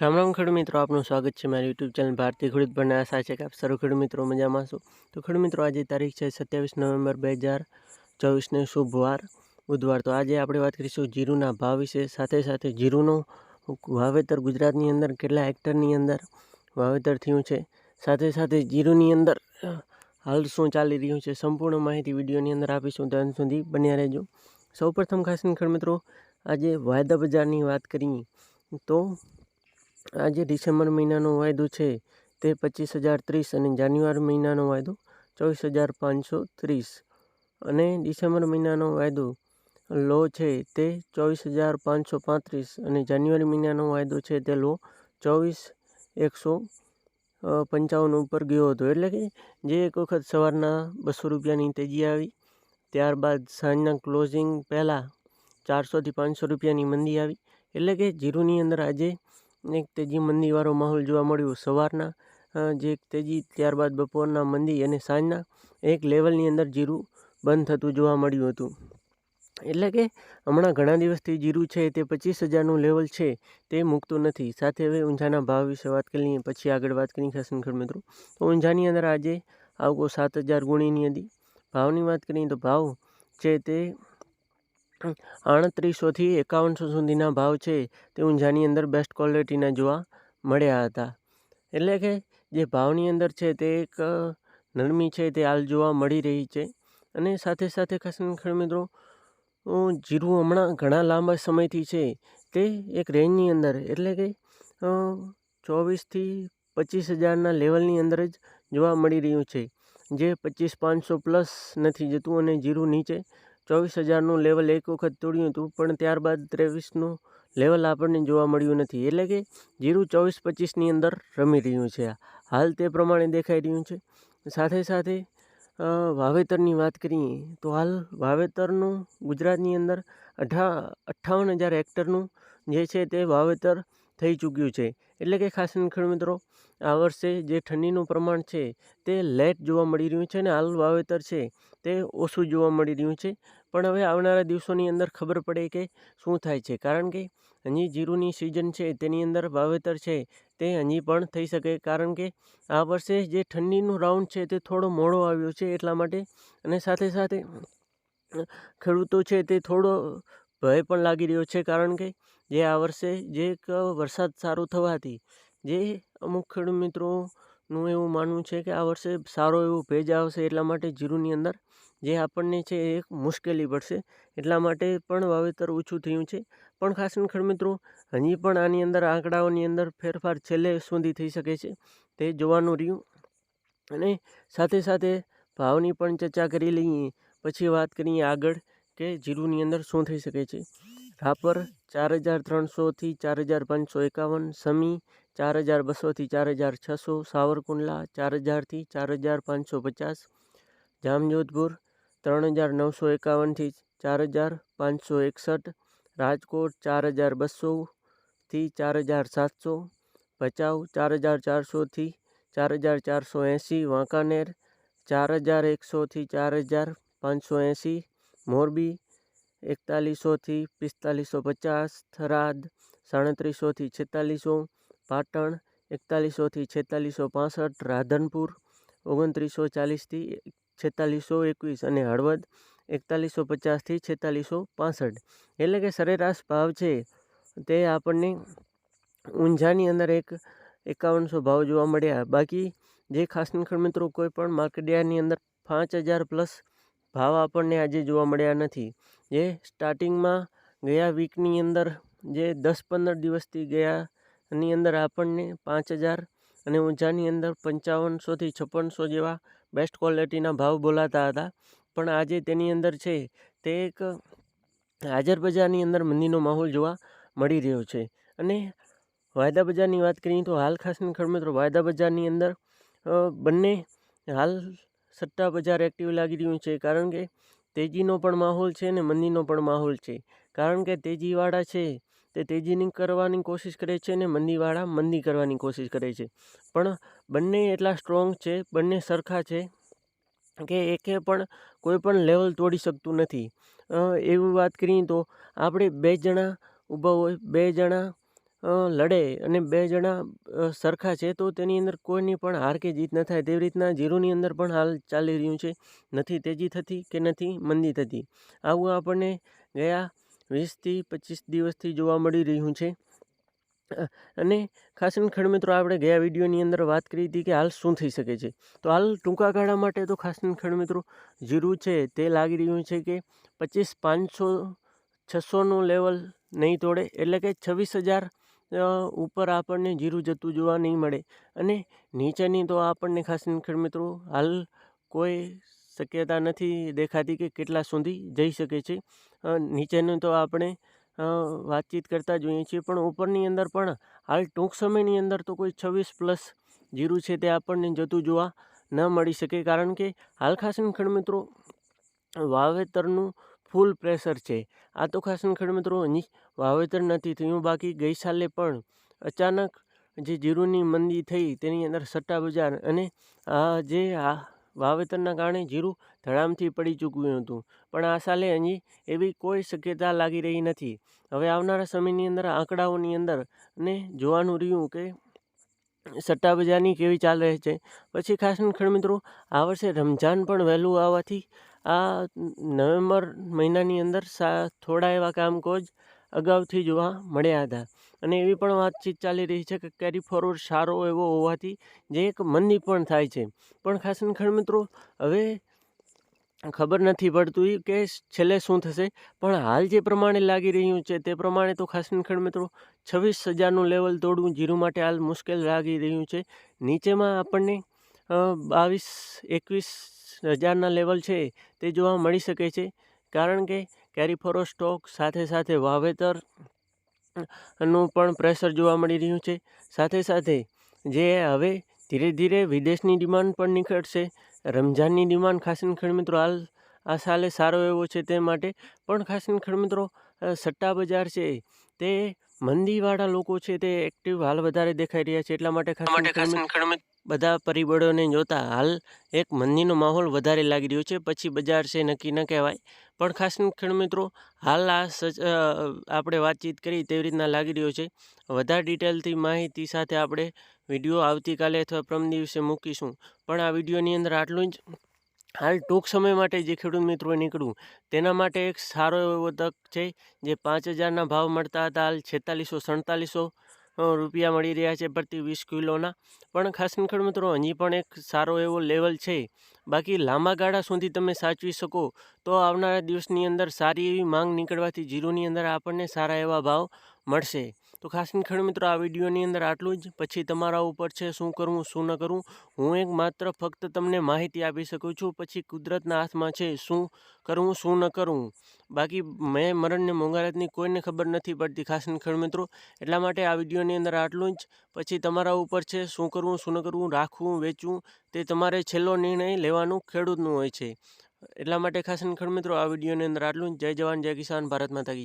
રામ રામ ખેડૂત મિત્રો, આપનું સ્વાગત છે મારી યુટ્યુબ ચેનલ ભારતીય ખેડૂત ભણને આશા છે કે આપ સર્વ ખેડૂત મિત્રો મજામાં છો તો ખેડૂત મિત્રો, આજે તારીખ છે સત્યાવીસ નવેમ્બર બે હજાર ચોવીસને શુભવાર, બુધવાર. તો આજે આપણે વાત કરીશું જીરુના ભાવ વિશે. સાથે સાથે જીરુનું વાવેતર ગુજરાતની અંદર કેટલા હેક્ટરની અંદર વાવેતર થયું છે? સાથે સાથે જીરુની અંદર હાલ શું ચાલી રહ્યું છે? સંપૂર્ણ માહિતી વિડીયોની અંદર આપીશું. ત્યાં સુધી બન્યા રહેજો. સૌપ્રથમ ખાસ કરીને ખેડૂત મિત્રો, આજે વાયદા બજારની વાત કરીએ તો આજે ડિસેમ્બર મહિનાનો વાયદો છે તે પચીસ હજાર ત્રીસ અને જાન્યુઆરી મહિનાનો વાયદો ચોવીસ હજાર પાંચસો ત્રીસ. અને ડિસેમ્બર મહિનાનો વાયદો લો છે તે ચોવીસ હજાર પાંચસો પાંત્રીસ અને જાન્યુઆરી મહિનાનો વાયદો છે તે લો ચોવીસ એકસો પંચાવન ઉપર ગયો હતો. એટલે કે જે એક વખત સવારના બસો રૂપિયાની તેજી આવી, ત્યારબાદ સાંજના ક્લોઝિંગ પહેલાં ચારસોથી પાંચસો રૂપિયાની મંદી આવી. એટલે કે જીરુની અંદર આજે એક તેજી મંદીવાળો માહોલ જોવા મળ્યો સવારના જે એક તેજી ત્યારબાદ બપોરના મંદી અને સાંજના એક લેવલની અંદર જીરું બંધ થતું જોવા મળ્યું હતું. એટલે કે હમણાં ઘણા દિવસથી જીરું છે તે પચીસ હજારનું લેવલ છે તે મૂકતું નથી. સાથે હવે ઊંઝાના ભાવ વિશે વાત કરી લઈએ, પછી આગળ વાત કરી ખાસ ખર મિત્રો. તો ઊંઝાની અંદર આજે આવકો સાત હજાર ગુણીની હતી. ભાવની વાત કરીએ તો ભાવ છે તે આડત્રીસોથી એકાવનસો સુધીના ભાવ છે તે ઊંઝાની અંદર બેસ્ટ ક્વોલિટીના જોવા મળ્યા હતા. એટલે કે જે ભાવની અંદર છે તે એક નરમી છે તે હાલ જોવા મળી રહી છે. અને સાથે સાથે ખાસ ખેડ મિત્રો જીરું હમણાં ઘણા લાંબા સમયથી છે તે એક રેન્જની અંદર. એટલે કે ચોવીસથી પચીસ હજારના લેવલની અંદર જ જોવા મળી રહ્યું છે. જે પચીસ પાંચસો પ્લસ નથી જતું અને જીરું નીચે ચોવીસ હજારનું લેવલ એક વખત તોડ્યું હતું, પણ ત્યારબાદ ત્રેવીસનું લેવલ આપણને જોવા મળ્યું નથી. એટલે કે જીરું ચોવીસ પચીસની અંદર રમી રહ્યું છે. હાલ તે પ્રમાણે દેખાઈ રહ્યું છે. સાથે સાથે વાવેતરની વાત કરીએ, તો હાલ વાવેતરનું ગુજરાતની અંદર અઢા, અઠ્ઠાવન હજાર હેક્ટરનું જે છે તે વાવેતર થઈ ચૂક્યું છે. એટલે કે ખાસ ખેડૂત મિત્રો આ વર્ષે જે ઠંડીનું પ્રમાણ છે તે લેટ જોવા મળી રહ્યું છે અને હાલ વાવેતર છે તે ઓછું જોવા મળી રહ્યું છે. પણ હવે આવનારા દિવસોની અંદર ખબર પડે કે શું થાય છે. કારણ કે હજી જીરુની સિઝન છે, તેની અંદર વાવેતર છે, તે હજી પણ થઈ શકે. કારણ કે આ વર્ષે જે ઠંડીનું રાઉન્ડ છે તે થોડો મોડો આવ્યો છે એટલા માટે અને સાથે સાથે ખેડૂતો છે તે થોડો ભય પણ લાગી રહ્યો છે. કારણ કે જે આ વર્ષે જે વરસાદ સારો થવાથી જે અમુક ખેડૂત મિત્રોનું એવું માનવું છે કે આ વર્ષે સારો એવો ભેજ આવશે એટલા માટે જીરુની અંદર, જે આપણને છે એક મુશ્કેલી પડશે. એટલા માટે પણ વાવેતર ઓછું થયું છે. પણ ખાસ ખેડ મિત્રો, હજી પણ આની અંદર આંકડાઓની અંદર ફેરફાર છેલ્લે સુધી થઈ શકે છે, તે જોવાનું રહ્યું. અને સાથે સાથે ભાવની પણ ચર્ચા કરી લઈએ, પછી વાત કરીએ આગળ કે જીરુની અંદર શું થઈ શકે છે. રાપર ચાર હજાર ત્રણસોથી ચાર હજાર પાંચસો એકાવન, સમી ચાર હજાર બસોથી ચાર હજાર છસો સાવરકુંડલા ચાર હજારથી ચાર હજાર પાંચસો પચાસ જામજોધપુર ત્રણ હજાર નવસો એકાવનથી ચાર હજાર પાંચસો એકસઠ રાજકોટ ચાર હજાર બસોથી ચાર હજાર સાતસો ભચાઉ ચાર હજાર ચારસોથી ચાર હજાર ચારસો એંસી વાંકાનેર ચાર હજાર એકસોથી ચાર હજાર પાંચસો એંસી મોરબી એકતાલીસોથી પિસ્તાલીસો પચાસ થરાદ સાડત્રીસોથી છેતાલીસો પાટણ એકતાલીસોથી છેતાલીસો પાસઠ, રાધનપુર, ઓગણત્રીસો ચાલીસથી છેતાલીસો એકવીસ અને હળવદ, એકતાલીસો પચાસથી છેતાલીસો પાસઠ. એટલે કે સરેરાશ ભાવ છે તે આપણને ઊંઝાની અંદર એક એકાવનસો ભાવ જોવા મળ્યા. બાકી જે ખાસ ખડ મિત્રો કોઈ પણ માર્કેટયાર્ડની અંદર પાંચ હજાર પ્લસ ભાવ આપણને આજે જોવા મળ્યા નથી. જે સ્ટાર્ટિંગમાં ગયા વીકની અંદર જે દસ પંદર દિવસથી ગયાની અંદર આપણને પાંચ હજાર અને ઊંઝાની અંદર પંચાવનસોથી છપ્પનસો જેવા બેસ્ટ ક્વોલિટીના ભાવ બોલાતા હતા. પણ આજે તેની અંદર છે, તે એક હાજર બજારની અંદર મંદીનો માહોલ જોવા મળી રહ્યો છે. અને વાયદા બજારની વાત કરીએ તો હાલ ખાસ ખડ મિત્રો વાયદા બજારની અંદર બંને હાલ સટ્ટા બજાર એક્ટિવ લાગી રહ્યું છે. કારણ કે તેજીનો પણ માહોલ છે અને મંદીનો પણ માહોલ છે. કારણ કે તેજીવાળા છે તે તેજીની કરવાની કોશિશ કરે છે અને મંદીવાળા મંદી કરવાની કોશિશ કરે છે. પણ બંને એટલા સ્ટ્રોંગ છે, બંને સરખા છે કે એકે પણ કોઈ પણ લેવલ તોડી શકતું નથી. એવી વાત કરીએ તો આપણે બે જણા ઊભા હોય, બે જણા લડે અને બે જણા સરખા છે તો તેની અંદર કોઈની પણ હાર કે જીત ન થાય. તેવી રીતના જીરુની અંદર પણ હાલ ચાલી રહ્યું છે. નથી તેજી થતી કે નથી મંદી થતી. આવું આપણને ગયા વીસથી પચીસ દિવસથી જોવા મળી રહ્યું છે. અને ખાસ કરીને મિત્રો, આપણે ગયા વિડીયોની અંદર વાત કરી હતી કે હાલ શું થઈ શકે છે. તો હાલ ટૂંકા ગાળા માટે તો ખાસ કરીને મિત્રો જીરું છે તે લાગી રહ્યું છે કે પચીસ પાંચસો છસોનું લેવલ નહીં તોડે, એટલે કે છવ્વીસ હજાર ઉપર આપણને જીરું જતું જોવા નહીં મળે. અને નીચેની તો આપણને ખાસ કરીને મિત્રો, હાલ કોઈ શક્યતા નથી દેખાતી કે કેટલા સુધી જઈ શકે છે. નીચેનું તો આપણે વાતચીત કરતા જોઈએ છીએ, પણ ઉપરની અંદર પણ હાલ ટૂંક સમયની અંદર તો કોઈ છવ્વીસ પ્લસ જીરું છે તે આપણને જતું જોવા ન મળી શકે, કારણ કે હાલ ખાસન મિત્રો વાવેતરનું ફૂલ પ્રેશર છે. આ તો ખાસન કરીને મિત્રો વાવેતર નથી થયું, બાકી ગઈ સાલે પણ અચાનક જે જીરુની મંદી થઈ તેની અંદર સટ્ટા બજાર અને જે આ વાવેતરના કારણે જીરું ધડામથી પડી ચૂક્યું હતું. પણ આ સાલે હજી એવી કોઈ શક્યતા લાગી રહી નથી. હવે આવનારા સમયની અંદર આંકડાઓની અંદર ને જોવાનું રહ્યું કે સટ્ટા બજારની કેવી ચાલ રહે છે. પછી ખાસ કરીને મિત્રો, આ વર્ષે રમઝાન પણ વહેલું આવવાથી આ નવેમ્બર મહિનાની અંદર સા, થોડા એવા કામકોજ અગાઉથી જોવા મળ્યા હતા. અને એવી પણ વાતચીત ચાલી રહી છે કે કેરી ફોરવર્ડ સારો એવો હોવાથી જે એક મનની પણ થાય છે. પણ ખાસ કરીને મિત્રો, હવે ખબર નથી પડતું કે છેલ્લે શું થશે? પણ હાલ જે પ્રમાણે લાગી રહ્યું છે તે પ્રમાણે તો ખાસ કરીને મિત્રો, છવ્વીસ હજારનું લેવલ તોડવું જીરું માટે હાલ મુશ્કેલ લાગી રહ્યું છે. નીચેમાં આપણને બાવીસ, એકવીસ હજારના લેવલ છે તે જોવા મળી શકે છે. કારણ કે કેરી ફોરો સ્ટોક સાથે સાથે વાવેતર નું પણ પ્રેશર જોવા મળી રહ્યું છે. સાથે સાથે જે હવે ધીરે ધીરે વિદેશની ડિમાન્ડ પણ નીકળશે. રમઝાનની ડિમાન્ડ ખાસીન ખેડમિત્રો મિત્રો હાલ, આ સાલે સારો એવો છે તે માટે પણ ખાસીન ખેડમિત્રો મિત્રો સટ્ટા બજાર છે તે મંદીવાળા લોકો છે તે એક્ટિવ હાલ વધારે દેખાઈ રહ્યા છે એટલા માટે ખાસ મિત્રો બધા પરિબળોને જોતા હાલ એક મંદીનો માહોલ વધારે લાગી રહ્યો છે. પછી બજાર છે નક્કી ન કહેવાય. પણ ખાસ ખેડૂત મિત્રો, હાલ આ આપણે વાતચીત કરી તેવી રીતના લાગી રહ્યો છે. વધારે ડિટેલથી માહિતી સાથે આપણે વીડિયો આવતીકાલે અથવા પ્રમ દિવસે મૂકીશું. પણ આ વિડીયોની અંદર આટલું જ. હાલ ટૂંક સમય માટે જે ખેડૂત મિત્રોએ નીકળવું તેના માટે એક સારો એવો તક છે. જે પાંચ હજારના ભાવ મળતા હતા. હાલ છેતાલીસો, સડતાલીસો રૂપિયા મળી રહ્યા છે પ્રતિ વીસ કિલોના. પણ ખાસ ખેડૂત મિત્રો હજી પણ એક સારો એવો લેવલ છે. બાકી લાંબા ગાળા સુધી તમે સાચવી શકો, તો આવનારા દિવસની અંદર સારી એવી માંગ નીકળવાથી જીરુની અંદર આપણને સારા એવા ભાવ મળશે. તો ખાસ કરીને ખેડૂત મિત્રો, આ વિડીયોની અંદર આટલું જ. પછી તમારા ઉપર છે, શું કરવું, શું ન કરવું, હું એક માત્ર ફક્ત તમને માહિતી આપી શકું છું. પછી કુદરતના હાથમાં છે, શું કરવું, શું ન કરવું. બાકી મેં મરણને મોંઘારતની કોઈને ખબર નથી પડતી, ખાસ ખેડૂત મિત્રો. એટલા માટે આ વિડીયોની અંદર આટલું જ. પછી તમારા ઉપર છે, શું કરવું, શું ન કરવું, રાખવું, વેચવું, તે તમારે છેલ્લો નિર્ણય લેવાનું ખેડૂતનું હોય છે. એટલા માટે ખાસ ખેડૂત મિત્રો, આ વિડીયોની અંદર આટલું જ. જય જવાન, જય કિસાન, ભારત માતા કી.